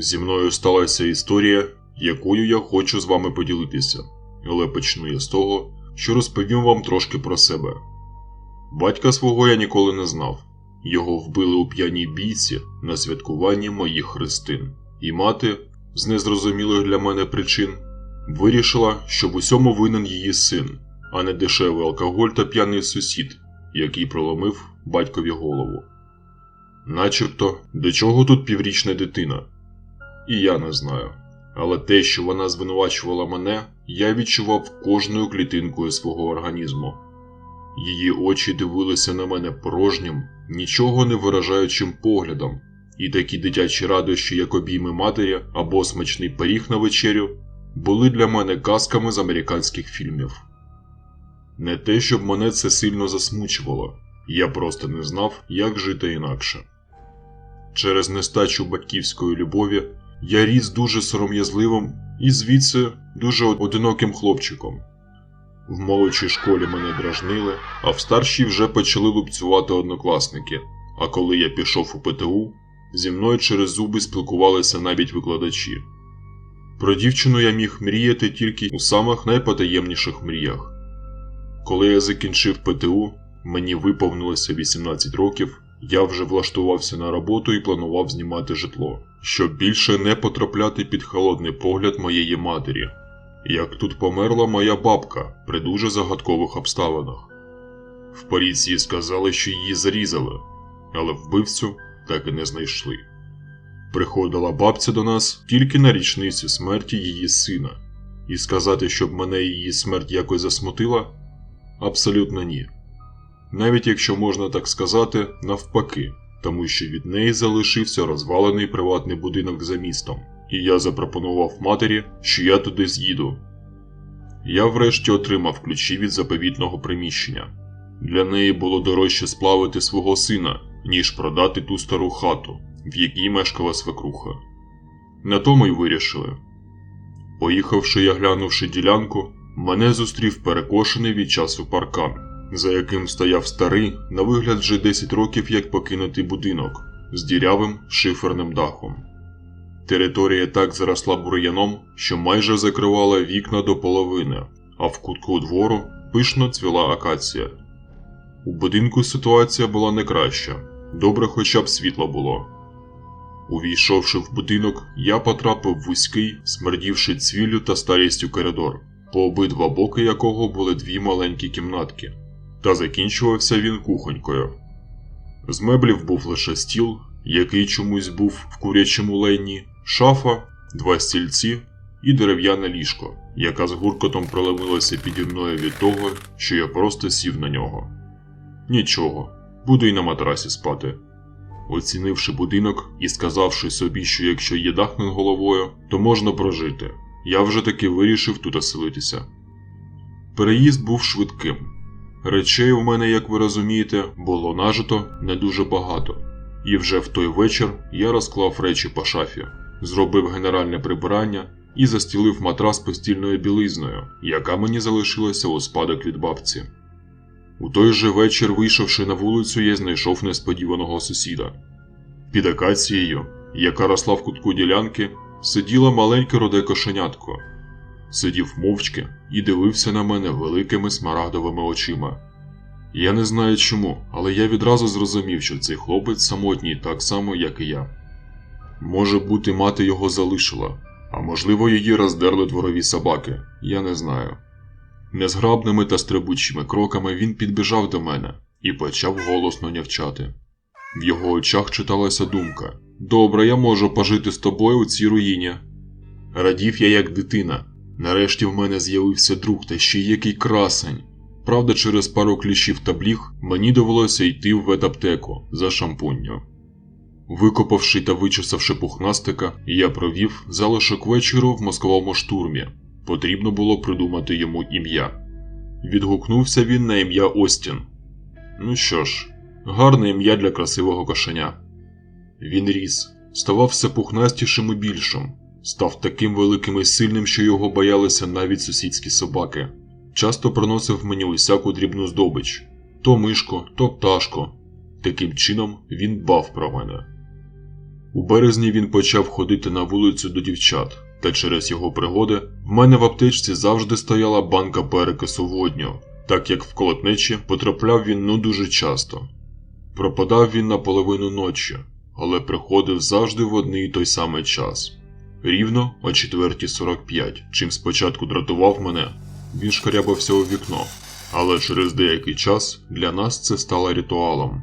Зі мною сталася історія, якою я хочу з вами поділитися, але почну я з того, що розповім вам трошки про себе. Батька свого я ніколи не знав. Його вбили у п'яній бійці на святкуванні моїх хрестин, і мати, з незрозумілих для мене причин, вирішила, що в усьому винен її син, а не дешевий алкоголь та п'яний сусід, який проломив батькові голову. Начебто, до чого тут піврічна дитина? І я не знаю. Але те, що вона звинувачувала мене, я відчував кожною клітинкою свого організму. Її очі дивилися на мене порожнім, нічого не виражаючим поглядом, і такі дитячі радощі, як обійми матері або смачний пиріг на вечерю, були для мене казками з американських фільмів. Не те, щоб мене це сильно засмучувало, я просто не знав, як жити інакше. Через нестачу батьківської любові я ріс дуже сором'язливим і звідси дуже одиноким хлопчиком. В молодшій школі мене дражнили, а в старшій вже почали лупцювати однокласники. А коли я пішов у ПТУ, зі мною через зуби спілкувалися навіть викладачі. Про дівчину я міг мріяти тільки у самих найпотаємніших мріях. Коли я закінчив ПТУ, мені виповнилося 18 років, я вже влаштувався на роботу і планував знімати житло, щоб більше не потрапляти під холодний погляд моєї матері. Як тут померла моя бабка при дуже загадкових обставинах. В поліції сказали, що її зарізали, але вбивцю так і не знайшли. Приходила бабця до нас тільки на річницю смерті її сина, і сказати, щоб мене її смерть якось засмутила абсолютно ні. Навіть якщо можна так сказати, навпаки, тому що від неї залишився розвалений приватний будинок за містом, і я запропонував матері, що я туди з'їду. Я врешті отримав ключі від заповітного приміщення. Для неї було дорожче сплавити свого сина, ніж продати ту стару хату, в якій мешкала свекруха. На тому й вирішили. Поїхавши я глянувши ділянку, мене зустрів перекошений від часу паркан, за яким стояв старий, на вигляд вже 10 років як покинутий будинок з дірявим шиферним дахом. Територія так заросла бур'яном, що майже закривала вікна до половини, а в кутку двору пишно цвіла акація. У будинку ситуація була не краща, добре хоча б світло було. Увійшовши в будинок, я потрапив в вузький, смердівши цвіллю та старістю коридор, по обидва боки якого були дві маленькі кімнатки, та закінчувався він кухонькою. З меблів був лише стіл, який чомусь був в курячому лайні, шафа, два стільці і дерев'яне ліжко, яка з гуркотом проломилася піді мною від того, що я просто сів на нього. Нічого, буду й на матрасі спати. Оцінивши будинок і сказавши собі, що якщо є дах над головою, то можна прожити, я вже таки вирішив тут оселитися. Переїзд був швидким. Речей у мене, як ви розумієте, було нажито не дуже багато, і вже в той вечір я розклав речі по шафі, зробив генеральне прибирання і застілив матрас постільною білизною, яка мені залишилася у спадок від бабці. У той же вечір, вийшовши на вулицю, я знайшов несподіваного сусіда. Під акацією, яка росла в кутку ділянки, сиділа маленьке роде кошенятко. Сидів мовчки і дивився на мене великими смарагдовими очима. Я не знаю чому, але я відразу зрозумів, що цей хлопець самотній так само, як і я. Може бути, мати його залишила, а можливо, її роздерли дворові собаки, я не знаю. Незграбними та стрибучими кроками він підбіжав до мене і почав голосно нявчати. В його очах читалася думка: Добре, я можу пожити з тобою у цій руїні. Радів я як дитина. Нарешті в мене з'явився друг та ще який красень. Правда, через пару кліщів та бліг мені довелося йти в ветаптеку за шампунню. Викопавши та вичесавши пухнастика, я провів залишок вечору в мозковому штурмі. Потрібно було придумати йому ім'я. Відгукнувся він на ім'я Остін. Ну що ж, гарне ім'я для красивого кошеня. Він ріс, ставав все пухнастішим і більшим, став таким великим і сильним, що його боялися навіть сусідські собаки. Часто приносив мені усяку дрібну здобич то мишку, то пташку. Таким чином він дбав про мене. У березні він почав ходити на вулицю до дівчат, та через його пригоди в мене в аптечці завжди стояла банка перекису водню, так як в колотнечі потрапляв він ну дуже часто. Пропадав він на половину ночі, але приходив завжди в одний і той самий час. Рівно о 4.45, чим спочатку дратував мене, він шкарябався у вікно, але через деякий час для нас це стало ритуалом.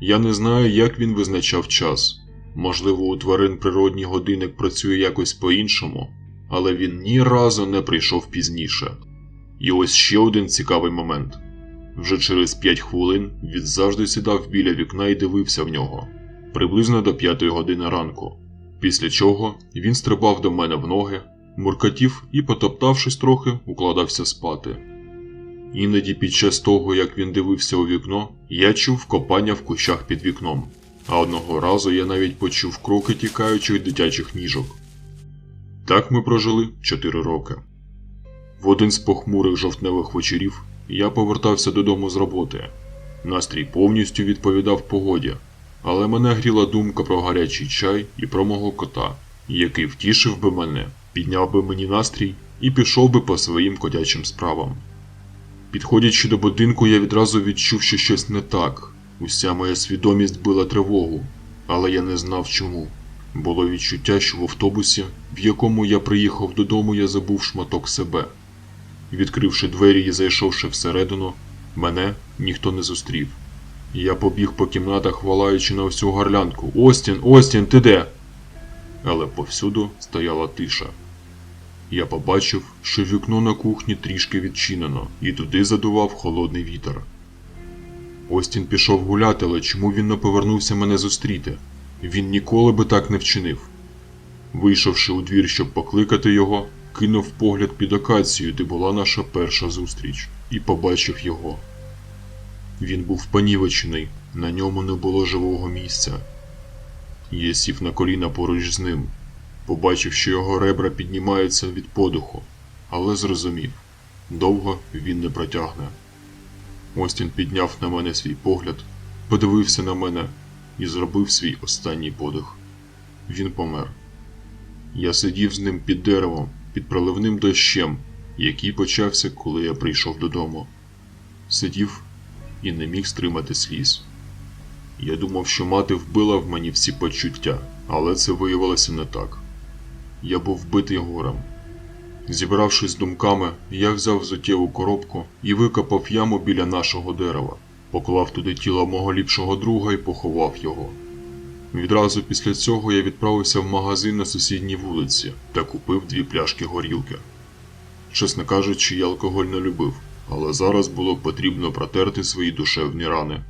Я не знаю, як він визначав час. Можливо, у тварин природній годинник працює якось по-іншому, але він ні разу не прийшов пізніше. І ось ще один цікавий момент. Вже через 5 хвилин він завжди сідав біля вікна і дивився в нього, приблизно до 5 години ранку. Після чого він стрибав до мене в ноги, муркатів і, потоптавшись трохи, укладався спати. Іноді під час того, як він дивився у вікно, я чув копання в кущах під вікном, а одного разу я навіть почув кроки тікаючих дитячих ніжок. Так ми прожили 4 роки. В один з похмурих жовтневих вечорів я повертався додому з роботи. Настрій повністю відповідав погоді, але мене гріла думка про гарячий чай і про мого кота, який втішив би мене, підняв би мені настрій і пішов би по своїм котячим справам. Підходячи до будинку, я відразу відчув, що щось не так. Уся моя свідомість била тривогу, але я не знав чому. Було відчуття, що в автобусі, в якому я приїхав додому, я забув шматок себе. Відкривши двері і зайшовши всередину, мене ніхто не зустрів. Я побіг по кімнатах, валаючи на всю горлянку. Остін, Остін, ти де? Але повсюду стояла тиша. Я побачив, що вікно на кухні трішки відчинено, і туди задував холодний вітер. Остін пішов гуляти, але чому він не повернувся мене зустріти? Він ніколи би так не вчинив. Вийшовши у двір, щоб покликати його, кинув погляд під акацію, де була наша перша зустріч, і побачив його. Він був понівечений, на ньому не було живого місця. Я сів на коліна поруч з ним, побачив, що його ребра піднімаються від подуху, але зрозумів довго він не протягне. Остін підняв на мене свій погляд, подивився на мене і зробив свій останній подих. Він помер. Я сидів з ним під деревом, під проливним дощем, який почався, коли я прийшов додому. Сидів і не міг стримати сліз. Я думав, що мати вбила в мені всі почуття, але це виявилося не так. Я був вбитий горем. Зібравшись з думками, я взяв взуттєву коробку і викопав яму біля нашого дерева, поклав туди тіло мого ліпшого друга і поховав його. Відразу після цього я відправився в магазин на сусідній вулиці та купив дві пляшки горілки. Чесно кажучи, я алкоголь не любив, але зараз було потрібно протерти свої душевні рани.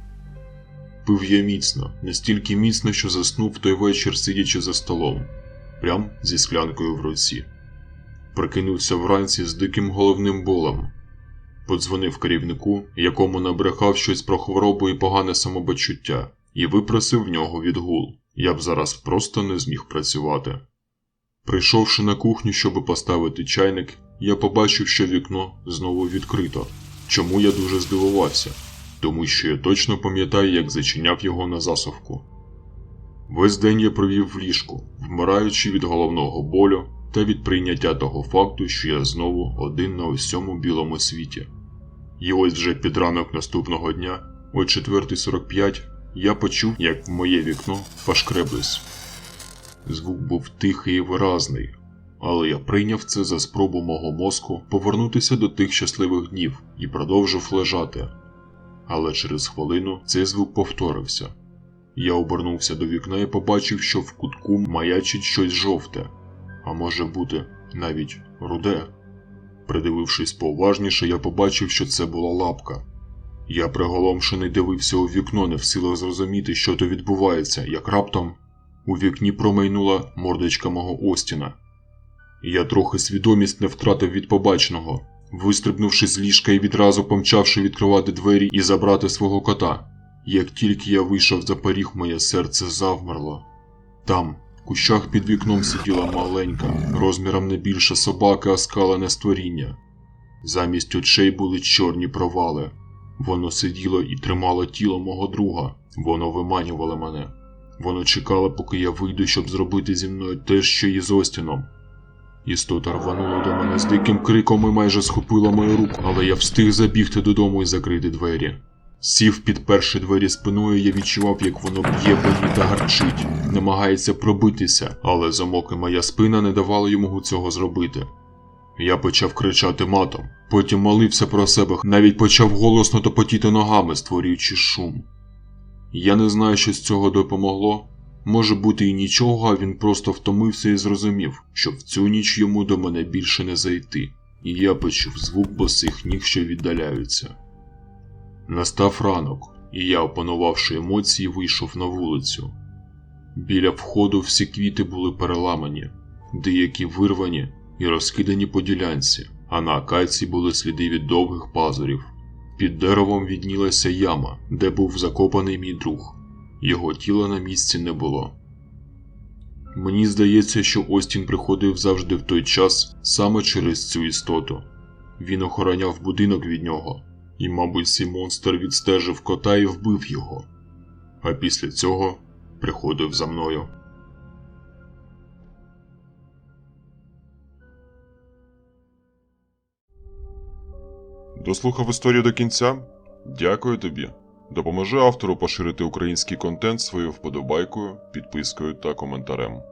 Пив я міцно, настільки міцно, що заснув той вечір, сидячи за столом, прям зі склянкою в руці. Прокинувся вранці з диким головним болем. Подзвонив керівнику, якому набрехав щось про хворобу і погане самопочуття, і випросив в нього відгул. Я б зараз просто не зміг працювати. Прийшовши на кухню, щоб поставити чайник, я побачив, що вікно знову відкрито. Чому я дуже здивувався? Тому що я точно пам'ятаю, як зачиняв його на засувку. Весь день я провів в ліжку, вмираючи від головного болю та від прийняття того факту, що я знову один на усьому білому світі. І ось вже під ранок наступного дня, о 4.45, я почув, як в моє вікно пошкреблись. Звук був тихий і виразний, але я прийняв це за спробу мого мозку повернутися до тих щасливих днів і продовжив лежати. Але через хвилину цей звук повторився. Я обернувся до вікна і побачив, що в кутку маячить щось жовте, а може бути навіть руде. Придивившись поважніше, я побачив, що це була лапка. Я приголомшений дивився у вікно, не в силах зрозуміти, що то відбувається, як раптом у вікні промайнула мордочка мого Остіна. Я трохи свідомість не втратив від побаченого, вистрибнувши з ліжка і відразу помчавши відкривати двері і забрати свого кота. Як тільки я вийшов за поріг, моє серце завмерло. Там, в кущах під вікном сиділа маленька, розміром не більше собаки, а скалене створіння. Замість очей були чорні провали. Воно сиділо і тримало тіло мого друга, воно виманювало мене. Воно чекало, поки я вийду, щоб зробити зі мною те, що і з Остіном. Істота рванула до мене з диким криком і майже схопила мою руку, але я встиг забігти додому і закрити двері. Сів під перші двері спиною, я відчував, як воно б'є ній та гарчить, намагається пробитися, але замок і моя спина не давали йому цього зробити. Я почав кричати матом, потім молився про себе, навіть почав голосно топотіти ногами, створюючи шум. Я не знаю, що з цього допомогло. Може бути і нічого, а він просто втомився і зрозумів, що в цю ніч йому до мене більше не зайти, і я почув звук босих ніг, що віддаляються. Настав ранок, і я, опанувавши емоції, вийшов на вулицю. Біля входу всі квіти були переламані, деякі вирвані і розкидані по ділянці, а на акації були сліди від довгих пазурів. Під деревом віднілася яма, де був закопаний мій друг. Його тіла на місці не було. Мені здається, що Остін приходив завжди в той час саме через цю істоту. Він охороняв будинок від нього, і, мабуть, цей монстр відстежив кота і вбив його. А після цього приходив за мною. Дослухав історію до кінця? Дякую тобі. Допоможи автору поширити український контент своєю вподобайкою, підпискою та коментарем.